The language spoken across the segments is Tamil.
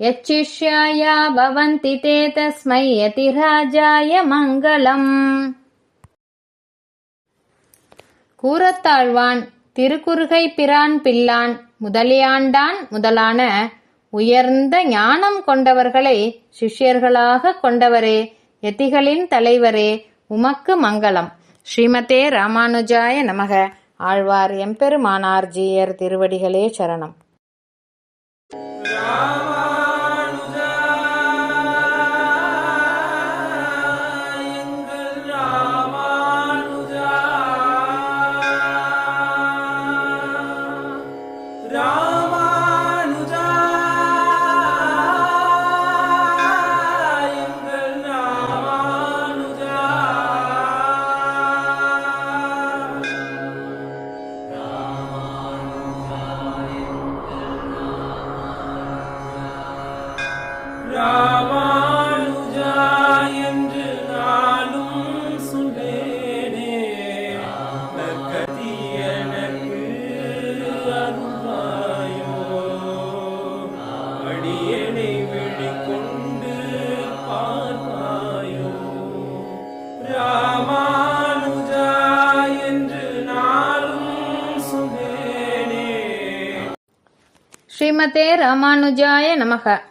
यच्चिष्याया भवन्ति ते तस्मै यतिराजाय मङ्गलम् கூரத்தாழ்வான் திருக்குறுகை பிரான் பிள்ளான் முதலியாண்டான் முதலான உயர்ந்த ஞானம் கொண்டவர்களை சிஷ்யர்களாக கொண்டவரே யதிகளின் தலைவரே உமக்கு மங்களம் ஸ்ரீமதே ராமானுஜாய நமக ஆழ்வார் எம்பெருமானார் ஜீயர் திருவடிகளே சரணம் ராமானுஜா என்று நாளும் சொல்லேனே எனக்கு அருள்வாயோ. அடியனை ஸ்ரீமதே ராமானுஜாய நமக.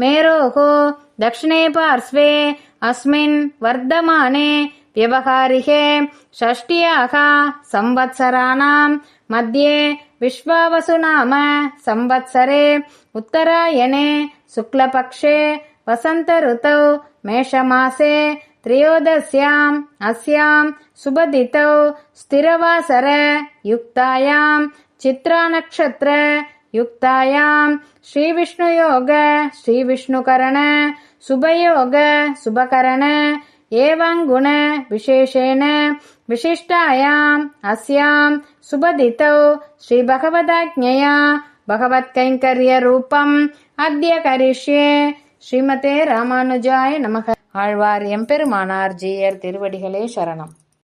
मेरोः दक्षिणे पार्श्वे अस्मिन् वर्धमाने व्यवहारिके षष्ट्याः संवत्सराणां मध्ये विश्वावसुनाम संवत्सरे उत्तरायणे शुक्लपक्षे वसन्तऋतौ मेषमासे त्रयोदश्याम् अस्यां सुबदितौ स्थिरवासर युक्तायां चित्रानक्षत्र युक्तायां श्रीविष्णुयोग श्रीविष्णुकरण शुभयोग शुभकरण एवं गुण विशेषेण विशिष्टायाम् अस्यां सुबदितौ श्रीभगवदाज्ञया भगवत्कैङ्कर्यरूपम् अद्य करिष्ये ஸ்ரீமதே ராமானுஜாய நமக ஆழ்வார் எம்பெருமானார் ஜீயர் திருவடிகளே சரணம்